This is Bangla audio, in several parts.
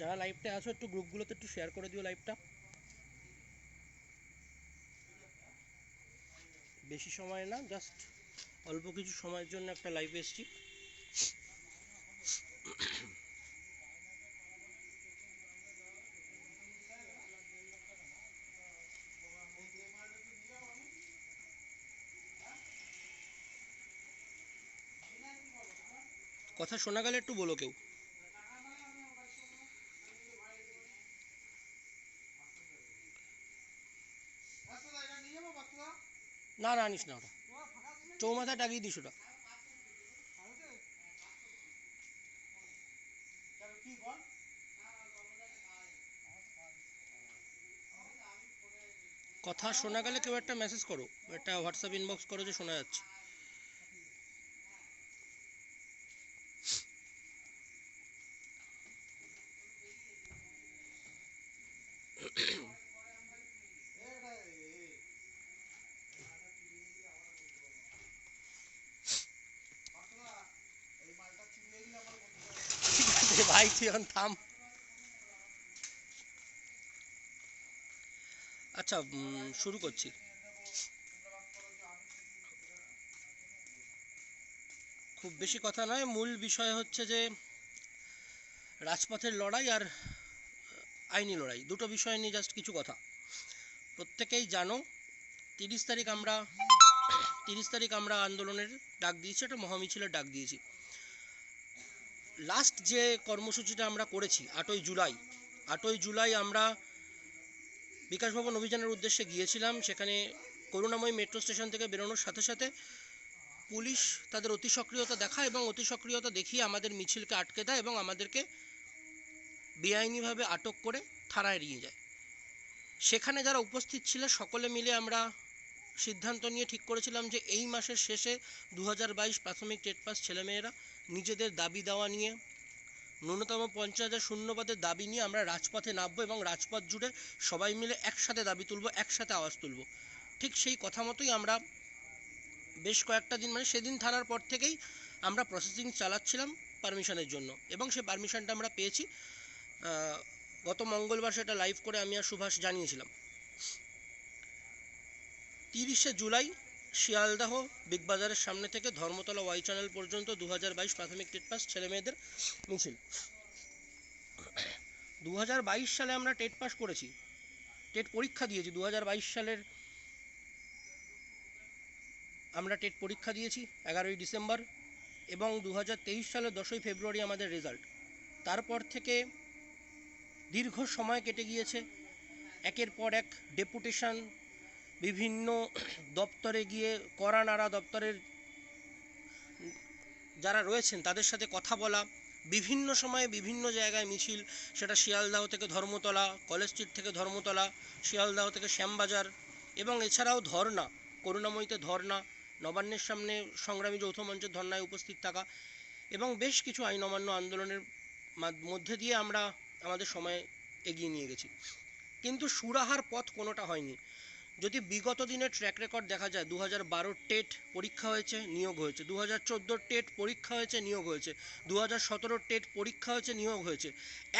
যারা লাইভটা আছো, একটু গ্রুপগুলোতে একটু শেয়ার করে দিও লাইভটা বেশি সময় না জাস্ট অল্প কিছু সময়ের জন্য একটা লাইভ এসছি। কথা শোনা গেলে একটু বলো কেউ। আনিস না ওটা। চৌমাথা টাকিয়ে দিস ওটা। কথা শোনা গেলে কেউ একটা মেসেজ করো। একটা হোয়াটসঅ্যাপ ইনবক্স করো যে শোনা যাচ্ছে। ভাই তুই এখন থাম আচ্ছা শুরু করছি। খুব বেশি কথা নয়, মূল বিষয় হচ্ছে যে রাজপথের লড়াই আর আইনি লড়াই, দুটো বিষয় নিয়ে জাস্ট কিছু কথা। প্রত্যেকেই জানো, তিরিশ তারিখ আমরা, তিরিশ তারিখ আমরা আন্দোলনের ডাক দিয়েছি, একটা মহামিছিলের ডাক দিয়েছি। লাস্ট যে কর্মসূচিটা আমরা করেছি, আটই জুলাই আটই জুলাই আমরা বিকাশ ভবন অভিযানের উদ্দেশ্যে গিয়েছিলাম। সেখানে করুণাময়ী মেট্রো স্টেশন থেকে বেরোনোর সাথে সাথে পুলিশ তাদের অতি সক্রিয়তা দেখায় এবং অতি সক্রিয়তা দেখিয়ে আমাদের মিছিলকে আটকে দেয় এবং আমাদেরকে বেআইনিভাবে আটক করে থানায় নিয়ে যায়। সেখানে যারা উপস্থিত ছিল, সকলে মিলে আমরা সিদ্ধান্ত নিয়ে ঠিক করেছিলাম যে এই মাসের শেষে দু হাজার বাইশ প্রাথমিক টেট পাস ছেলেমেয়েরা নিজেদের দাবি দেওয়া নিয়ে, ন্যূনতম পঞ্চাশ হাজার শূন্যপদের দাবি নিয়ে আমরা রাজপথে নামবো এবং রাজপথ জুড়ে সবাই মিলে একসাথে দাবি তুলবো, একসাথে আওয়াজ তুলবো। ঠিক সেই কথা মতোই আমরা বেশ কয়েকটা দিন মানে সেদিন থানার পর থেকেই আমরা প্রসেসিং চালাচ্ছিলাম পারমিশনের জন্য এবং সেই পারমিশনটা আমরা পেয়েছি। গত মঙ্গলবার সেটা লাইভ করে আমি আর সুভাষ জানিয়েছিলাম। তিরিশে জুলাই শিয়ালদাহ, বিগ বাজারের সামনে থেকে ধর্মতলা ওয়াই চ্যানেল পর্যন্ত দু হাজার বাইশ প্রাথমিক টেট পাস ছেলে মেয়েদের মিছিল। দু হাজার বাইশ সালে আমরা টেট পাস করেছি। টেট পরীক্ষা দিয়েছি। দু হাজার বাইশ সালের আমরা টেট পরীক্ষা দিয়েছি এগারোই ডিসেম্বর এবং দু হাজার তেইশ সালের দশই ফেব্রুয়ারি আমাদের রেজাল্ট। তারপর থেকে দীর্ঘ সময় কেটে গিয়েছে। একের পর এক ডেপুটেশন বিভিন্ন দপ্তরে গিয়ে করা নাড়া দপ্তরের যারা রয়েছেন, তাদের সাথে কথা বলা, বিভিন্ন সময়ে বিভিন্ন জায়গায় মিছিল, সেটা শিয়ালদাহ থেকে ধর্মতলা, কলেজ স্ট্রিট থেকে ধর্মতলা, শিয়ালদাহ থেকে শ্যামবাজার, এবং এছাড়াও ধর্না, করুণাময়ীতে ধর্না, নবান্নের সামনে সংগ্রামী যৌথ মঞ্চের ধর্নায় উপস্থিত থাকা, এবং বেশ কিছু আইন অমান্য আন্দোলনের মধ্যে দিয়ে আমরা আমাদের সময় এগিয়ে নিয়ে গেছি। কিন্তু সুরাহার পথ কোনোটা হয়নি। যদি বিগত দিনের ট্র্যাক রেকর্ড দেখা যায় দু হাজার টেট পরীক্ষা হয়েছে, নিয়োগ হয়েছে। দু হাজার টেট পরীক্ষা হয়েছে, নিয়োগ হয়েছে। দু হাজার টেট পরীক্ষা হয়েছে, নিয়োগ হয়েছে।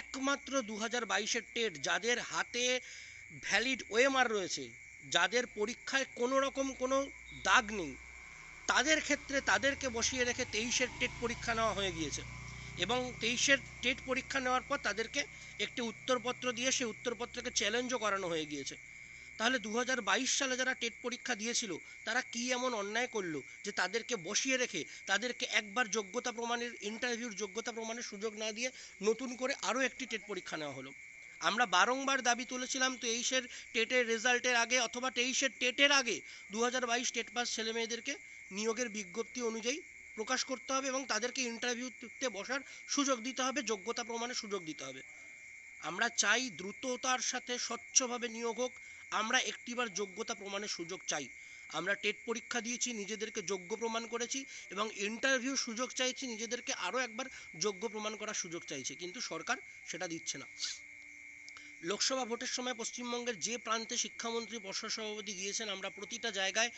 একমাত্র দু হাজার বাইশের টেট যাদের হাতে ভ্যালিড ওএমআর রয়েছে, যাদের পরীক্ষায় কোনো রকম কোনো দাগ নেই, তাদের ক্ষেত্রে তাদেরকে বসিয়ে রেখে তেইশের টেট পরীক্ষা নেওয়া হয়ে গিয়েছে। এবং তেইশের টেট পরীক্ষা নেওয়ার পর তাদেরকে একটি উত্তরপত্র দিয়ে সেই উত্তরপত্রকে চ্যালেঞ্জও করানো হয়ে গিয়েছে। তাহলে দু হাজার বাইশ সালে যারা টেট পরীক্ষা দিয়েছিল, তারা কি এমন অন্যায় করল যে তাদেরকে বসিয়ে রেখে তাদেরকে একবার যোগ্যতা প্রমাণের ইন্টারভিউর যোগ্যতা প্রমাণের সুযোগ না দিয়ে নতুন করে আরও একটি টেট পরীক্ষা নেওয়া হলো? আমরা বারংবার দাবি তুলেছিলাম তেইশের টেটের রেজাল্টের আগে অথবা তেইশের টেটের আগে দু হাজার বাইশ টেট পাস ছেলে মেয়েদেরকে নিয়োগের বিজ্ঞপ্তি অনুযায়ী প্রকাশ করতে হবে এবং তাদেরকে ইন্টারভিউতে বসার সুযোগ দিতে হবে, যোগ্যতা প্রমাণের সুযোগ দিতে হবে। আমরা চাই দ্রুততার সাথে স্বচ্ছভাবে নিয়োগ হোক আমরা একটিবার যোগ্যতা প্রমাণের সুযোগ চাই। আমরা টেট পরীক্ষা দিয়েছি, নিজেদেরকে যোগ্য প্রমাণ করেছি এবং ইন্টারভিউ সুযোগ চাইছি, নিজেদেরকে আরও একবার যোগ্য প্রমাণ করার সুযোগ চাইছে। কিন্তু সরকার সেটা দিচ্ছে না। লোকসভা ভোটের সময় পশ্চিমবঙ্গের যে প্রান্তে শিক্ষামন্ত্রী পর্ষদ সভাপতি গিয়েছেন, আমরা প্রতিটা জায়গায়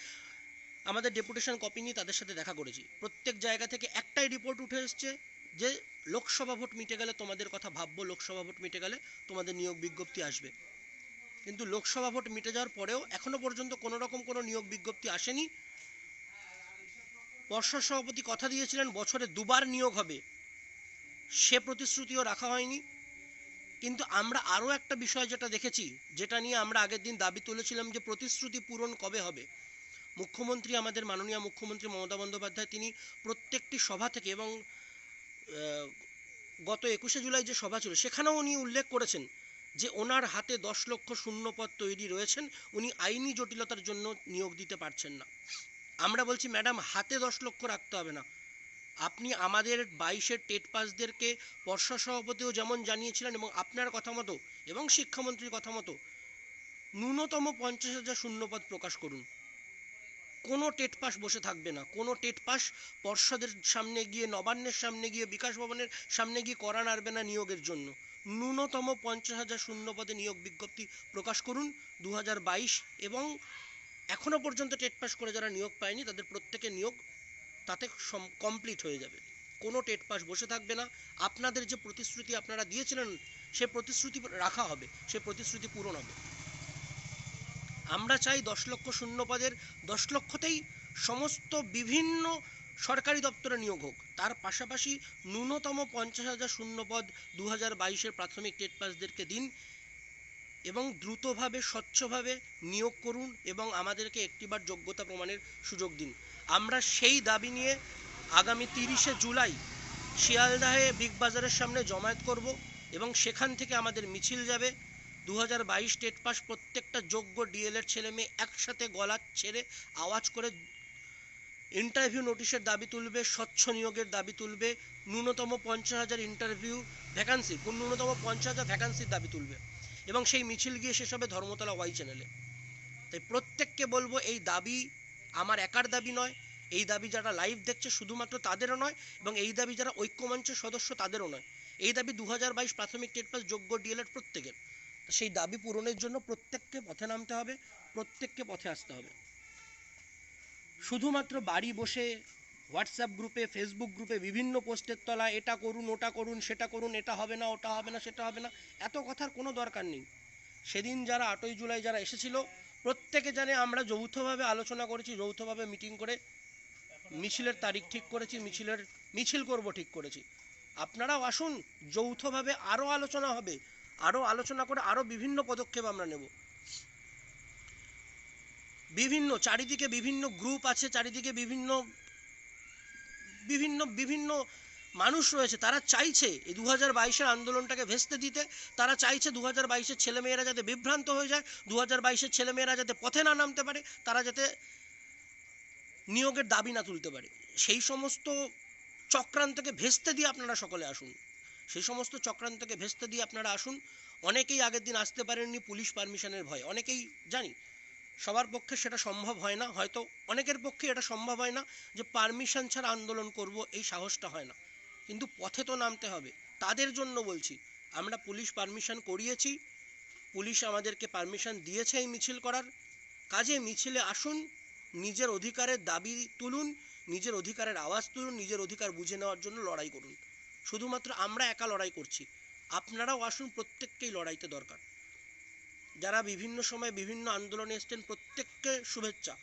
আমাদের ডেপুটেশন কপি নিয়ে তাদের সাথে দেখা করেছি। প্রত্যেক জায়গা থেকে একটাই রিপোর্ট উঠে এসছে যে লোকসভা ভোট মিটে গেলে তোমাদের কথা ভাববো, লোকসভা ভোট মিটে গেলে তোমাদের নিয়োগ বিজ্ঞপ্তি আসবে। কিন্তু লোকসভা ভোট মিটে যাওয়ার পরেও এখনও পর্যন্ত কোনো রকম কোনো নিয়োগ বিজ্ঞপ্তি আসেনি। পর্ষদ সভাপতি কথা দিয়েছিলেন, বছরে দুবার নিয়োগ হবে। সে প্রতিশ্রুতিও রাখা হয়নি। কিন্তু আমরা আরও একটা বিষয় যেটা দেখেছি, যেটা নিয়ে আমরা আগের দিন দাবি তুলেছিলাম যে প্রতিশ্রুতি পূরণ কবে হবে। মুখ্যমন্ত্রী, আমাদের মাননীয় মুখ্যমন্ত্রী মমতা বন্দ্যোপাধ্যায়, তিনি প্রত্যেকটি সভা থেকে এবং গত একুশে জুলাই যে সভা ছিল, সেখানেও উনি উল্লেখ করেছেন যে ওনার হাতে দশ লক্ষ শূন্যপদ তৈরি রয়েছেন, উনি আইনি জটিলতার জন্য নিয়োগ দিতে পারছেন না। আমরা বলছি, ম্যাডাম, হাতে দশ লক্ষ রাখতে হবে না। আপনি আমাদের বাইশের টেট পাসদেরকে পর্ষদ সভাপতিও যেমন জানিয়েছিলেন এবং আপনার কথা মতো এবং শিক্ষামন্ত্রীর কথা মতো, ন্যূনতম পঞ্চাশ হাজার শূন্যপদ প্রকাশ করুন। কোনো টেট পাস বসে থাকবে না। কোনো টেট পাস পর্ষদের সামনে গিয়ে, নবান্নের সামনে গিয়ে, বিকাশ ভবনের সামনে গিয়ে করা নাড়বে না নিয়োগের জন্য। ন্যূনতম পঞ্চাশ হাজার শূন্যপদে নিয়োগ বিজ্ঞপ্তি প্রকাশ করুন দু হাজার বাইশ এবং এখনও পর্যন্ত টেট পাস করে যারা নিয়োগ পায়নি তাদের প্রত্যেকের নিয়োগ তাতে কমপ্লিট হয়ে যাবে। কোনো টেট পাস বসে থাকবে না। আপনাদের যে প্রতিশ্রুতি আপনারা দিয়েছিলেন, সে প্রতিশ্রুতি রাখা হবে, সে প্রতিশ্রুতি পূরণ হবে। আমরা চাই দশ লক্ষ শূন্য পদের দশ লক্ষতেই সমস্ত বিভিন্ন সরকারি দপ্তরে নিয়োগ হোক। তার পাশাপাশি ন্যূনতম পঞ্চাশ হাজার শূন্য পদ দু হাজার বাইশের প্রাথমিক টেট পাসদেরকে দিন এবং দ্রুতভাবে, স্বচ্ছভাবে নিয়োগ করুন এবং আমাদেরকে একটিবার যোগ্যতা প্রমাণের সুযোগ দিন। আমরা সেই দাবি নিয়ে আগামী তিরিশে জুলাই শিয়ালদাহে বিগ বাজারের সামনে জমায়েত করব এবং সেখান থেকে আমাদের মিছিল যাবে। দু হাজার বাইশ টেট পাস প্রত্যেকটা যোগ্য ডিএলএড ছেলে মেয়ে একসাথে গলা ছেড়ে আওয়াজ করে ইন্টারভিউ নোটিশের দাবি তুলবে, স্বচ্ছ নিয়োগের দাবি তুলবে, ন্যূনতম পঞ্চাশ হাজার ইন্টারভিউ ভ্যাকান্সি কোন ন্যূনতম পঞ্চাশ হাজার ভ্যাকান্সির দাবি তুলবে এবং সেই মিছিল গিয়ে শেষ হবে ধর্মতলা ওয়াই চ্যানেলে তাই প্রত্যেককে বলব, এই দাবি আমার একার দাবি নয়, এই দাবি যারা লাইভ দেখছে শুধুমাত্র তাদেরও নয় এবং এই দাবি যারা ঐক্যমঞ্চের সদস্য তাদেরও নয়। এই দাবি দু হাজার বাইশ প্রাথমিক টেট পাস যোগ্য ডিএলএড প্রত্যেকের। সেই দাবি পূরণের জন্য প্রত্যেককে পথে নামতে হবে, প্রত্যেককে পথে আসতে হবে। শুধুমাত্র বাড়ি বসে হোয়াটসঅ্যাপ গ্রুপে ফেসবুক গ্রুপে বিভিন্ন পোস্টের তলায় এটা করুন, ওটা করুন, সেটা করুন, এটা হবে না, ওটা হবে না, সেটা হবে না, এত কথার কোনো দরকার নেই। সেদিন যারা আটই জুলাই যারা এসেছিল, প্রত্যেকে জানে আমরা যৌথভাবে আলোচনা করেছি, যৌথভাবে মিটিং করে মিছিলের তারিখ ঠিক করেছি, মিছিলের, মিছিল করব ঠিক করেছি। আপনারাও আসুন, যৌথভাবে আরও আলোচনা হবে, আরও আলোচনা করে আরও বিভিন্ন পদক্ষেপ আমরা নেব। বিভিন্ন, চারিদিকে বিভিন্ন গ্রুপ আছে, চারিদিকে বিভিন্ন বিভিন্ন বিভিন্ন মানুষ রয়েছে। তারা চাইছে এই দু হাজার বাইশের আন্দোলনটাকে ভেস্তে দিতে। তারা চাইছে দু হাজার বাইশের ছেলেমেয়েরা যাতে বিভ্রান্ত হয়ে যায় দু হাজার বাইশের ছেলেমেয়েরা যাতে পথে না নামতে পারে, তারা যাতে নিয়োগের দাবি না তুলতে পারে। সেই সমস্ত চক্রান্তকে ভেস্তে দিয়ে আপনারা সকলে আসুন। সেই সমস্ত চক্রান্তকে ভেস্তে দিয়ে আপনারা আসুন। অনেকেই আগের দিন আসতে পারেননি, পুলিশ পারমিশনের ভয়। অনেকেই, জানি সবার পক্ষে সেটা সম্ভব হয় না। হয়তো অনেকের পক্ষে এটা সম্ভব হয় না যে পারমিশন ছাড়া আন্দোলন করব, এই সাহসটা হয় না। কিন্তু পথে তো নামতে হবে। তাদের জন্য বলছি, আমরা পুলিশ পারমিশন করিয়েছি। পুলিশ আমাদেরকে পারমিশন দিয়েছে এই মিছিল করার। কাজে মিছিলে আসুন, নিজের অধিকারের দাবি তুলুন, নিজের অধিকারের আওয়াজ তুলুন, নিজের অধিকার বুঝে নেওয়ার জন্য লড়াই করুন। শুধুমাত্র আমরা একা লড়াই করছি। আপনারাও আসুন, প্রত্যেককেই লড়াইতে দরকার। যারা বিভিন্ন সময় বিভিন্ন আন্দোলনে এসছেন, প্রত্যেককে শুভেচ্ছা।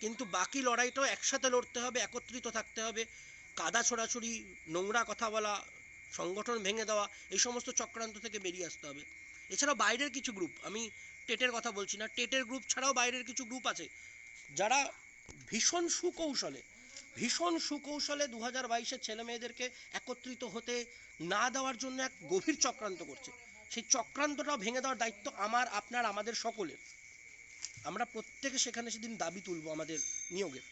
কিন্তু বাকি লড়াইটাও একসাথে লড়তে হবে, একত্রিত থাকতে হবে। কাদা ছোড়াছুড়ি, নোংরা কথা বলা, সংগঠন ভেঙে দেওয়া, এই সমস্ত চক্রান্ত থেকে বেরিয়ে আসতে হবে। এছাড়া বাইরের কিছু গ্রুপ আমি টেটের কথা বলছি না, টেটের গ্রুপ ছাড়াও বাইরের কিছু গ্রুপ আছে। যারা ভীষণ সুকৌশলে ভীষণ সুকৌশলে দু হাজার বাইশের ছেলে মেয়েদেরকে একত্রিত হতে না দেওয়ার জন্য এক গভীর চক্রান্ত করছে। সেই চক্রান্তটা ভেঙে দেওয়ার দায়িত্ব আমার, আপনার, আমাদের সকলের। আমরা প্রত্যেকে সেখানে সেদিন দাবি তুলব আমাদের নিয়োগের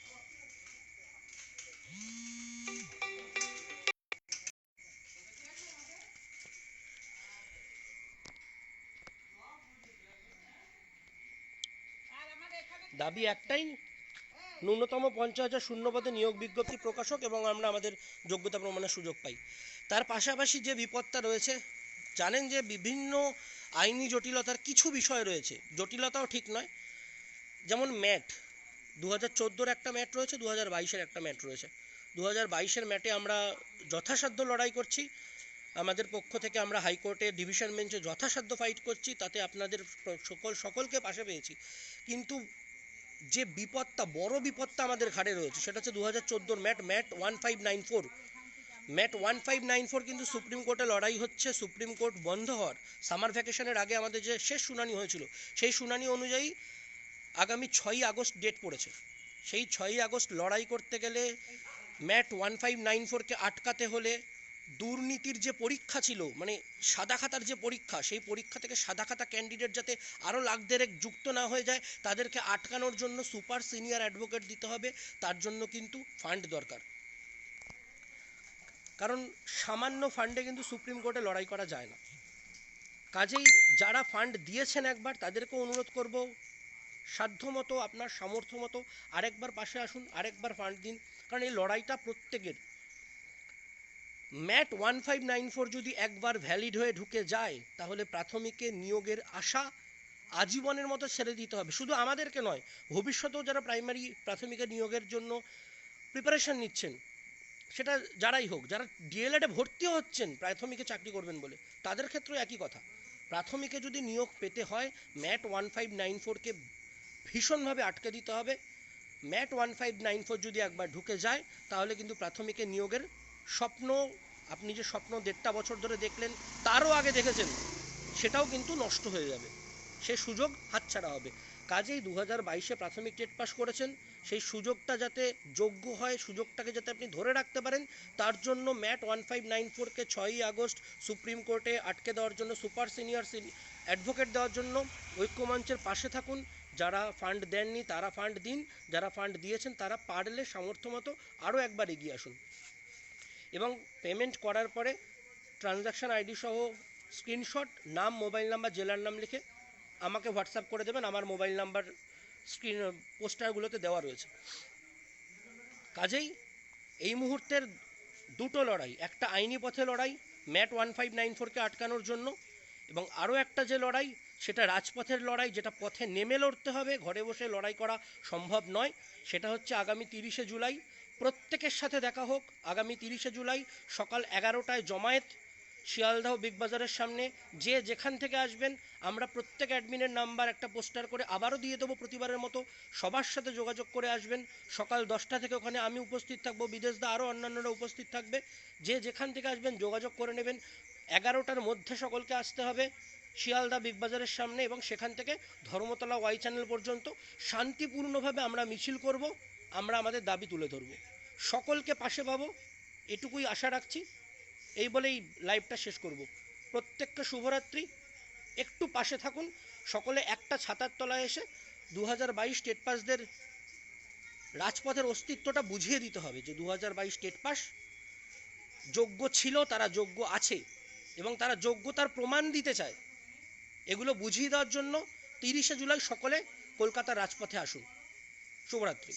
দাবি একটাই, ন্যূনতম পঞ্চাশ হাজার শূন্যপদে নিয়োগ বিজ্ঞপ্তি প্রকাশক এবং আমরা আমাদের যোগ্যতা প্রমাণের সুযোগ পাই। তার পাশাপাশি যে বিপদটা রয়েছে জানেন যে বিভিন্ন আইনি জটিলতার কিছু বিষয় রয়েছে। জটিলতাও ঠিক নয়। যেমন ম্যাট দু হাজার চোদ্দোর একটা ম্যাট রয়েছে দু হাজার বাইশের একটা ম্যাট রয়েছে। দু হাজার বাইশের ম্যাটে আমরা যথাসাধ্য লড়াই করছি। আমাদের পক্ষ থেকে আমরা হাইকোর্টে ডিভিশন বেঞ্চে যথাসাধ্য ফাইট করছি, তাতে আপনাদের সকল, সকলকে পাশে পেয়েছি। কিন্তু যে বিপদটা, বড় বিপদটা আমাদের ঘাড়ে রয়েছে, সেটা হচ্ছে দু হাজার চোদ্দোর MAT MAT one five nine four. MAT one five nine four কিন্তু সুপ্রিম কোর্টে লড়াই হচ্ছে সুপ্রিম কোর্ট বন্ধ হওয়ার। সামার ভ্যাকেশনের আগে আমাদের যে শেষ শুনানি হয়েছিল, সেই শুনানি অনুযায়ী আগামী ছয়ই আগস্ট ডেট পড়েছে। সেই ছয়ই আগস্ট লড়াই করতে গেলে ম্যাট ওয়ান ফাইভ নাইন ফোরকে আটকাতে হলে দুর্নীতির যে পরীক্ষা ছিল মানে সাদা খাতার যে পরীক্ষা, সেই পরীক্ষা থেকে সাদা খাতা ক্যান্ডিডেট যাতে আরও লাখ দেড়েক যুক্ত না হয়ে যায়, তাদেরকে আটকানোর জন্য সুপার সিনিয়র অ্যাডভোকেট দিতে হবে, তার জন্য কিন্তু ফান্ড দরকার। কারণ সামান্য ফান্ডে কিন্তু সুপ্রিম কোর্টে লড়াই করা যায় না। কাজেই যারা ফান্ড দিয়েছেন একবার তাদেরকে অনুরোধ করব, সাধ্যমতো আপনার সামর্থ্য মতো আরেকবার পাশে আসুন, আরেকবার ফান্ড দিন। কারণ এই লড়াইটা প্রত্যেকের। MAT one five nine four যদি একবার ভ্যালিড হয়ে ঢুকে যায়, তাহলে প্রাথমিকে নিয়োগের আশা আজীবনের মতো ছেড়ে দিতে হবে। শুধু আমাদেরকে নয়, ভবিষ্যতেও যারা প্রাইমারি প্রাথমিকে নিয়োগের জন্য প্রিপারেশন নিচ্ছেন সেটা যারাই হোক, যারা ডিএলএডে ভর্তিও হচ্ছেন, প্রাথমিকে চাকরি করবেন বলে, তাদের ক্ষেত্রেও একই কথা। প্রাথমিকে যদি নিয়োগ পেতে হয়, ম্যাট ওয়ান ফাইভ নাইন ফোরকে ভীষণভাবে আটকে দিতে হবে। MAT one five nine four যদি একবার ঢুকে যায়, তাহলে কিন্তু প্রাথমিকে নিয়োগের স্বপ্ন, আপনি যে স্বপ্ন দেড়টা বছর ধরে দেখলেন, তারও আগে দেখেছেন, সেটাও কিন্তু নষ্ট হয়ে যাবে। সে সুযোগ হাতছাড়া হবে। কাজেই দু হাজার বাইশে প্রাথমিক টেট পাস করেছেন। সেই সুযোগটা যাতে যোগ্য হয়, সুযোগটাকে যাতে আপনি ধরে রাখতে পারেন, তার জন্য ম্যাট ওয়ান ফাইভ নাইন ফোরকে ছয়ই আগস্ট সুপ্রিম কোর্টে আটকে দেওয়ার জন্য, সুপার সিনিয়র অ্যাডভোকেট দেওয়ার জন্য ঐক্যমঞ্চের পাশে থাকুন। যারা ফান্ড দেননি, তারা ফান্ড দিন, যারা ফান্ড দিয়েছেন, তারা পারলে সামর্থ্য মতো আরও একবার এগিয়ে আসুন। এবং পেমেন্ট করার পরে ট্রানজাকশান আইডি সহ স্ক্রিনশট, নাম, মোবাইল নাম্বার, জেলার নাম লিখে আমাকে হোয়াটসঅ্যাপ করে দেবেন, আমার মোবাইল নাম্বার, স্ক্রিন, পোস্টারগুলোতে দেওয়া রয়েছে। কাজেই এই মুহূর্তের দুটো লড়াই, একটা আইনি পথে লড়াই, ম্যাট ওয়ান ফাইভ নাইন ফোরকে আটকানোর জন্য, এবং আরও একটা যে লড়াই, সেটা রাজপথের লড়াই, যেটা পথে নেমে লড়তে হবে, ঘরে বসে লড়াই করা সম্ভব নয়, সেটা হচ্ছে আগামী তিরিশে জুলাই। প্রত্যেকের সাথে দেখা হোক, আগামী তিরিশে জুলাই সকাল এগারোটায় জমায়েত শিয়ালদাহ বিগ বাজারের সামনে। যে যেখান থেকে আসবেন, আমরা প্রত্যেক অ্যাডমিনের নাম্বার একটা পোস্টার করে আবারও দিয়ে দেবো প্রতিবারের মতো। সবার সাথে যোগাযোগ করে আসবেন। সকাল দশটা থেকে ওখানে আমি উপস্থিত থাকব। বিদেশদা আরও অন্যান্যরা উপস্থিত থাকবে। যে যেখান থেকে আসবেন, যোগাযোগ করে নেবেন। এগারোটার মধ্যে সকলকে আসতে হবে শিয়ালদা বিগ বাজারের সামনে এবং সেখান থেকে ধর্মতলা ওয়াই চ্যানেল পর্যন্ত। শান্তিপূর্ণভাবে আমরা মিছিল করব। আমরা আমাদের দাবি তুলে ধরব। সকলকে পাশে পাবো। এটুকুই আশা রাখছি। এই বলেই লাইভটা শেষ করব। প্রত্যেককে শুভরাত্রি। একটু পাশে থাকুন। সকলে একটা ছাতার তলায় এসে দু হাজার বাইশ স্টেট পাসদের রাজপথের অস্তিত্বটা বুঝিয়ে দিতে হবে যে দু হাজার বাইশ স্টেট পাস যোগ্য ছিল, তারা যোগ্য আছে এবং তারা যোগ্যতার প্রমাণ দিতে চায়। এগুলো বুঝিয়ে দেওয়ার জন্য তিরিশে জুলাই সকলে কলকাতার রাজপথে আসুন। শুভরাত্রি।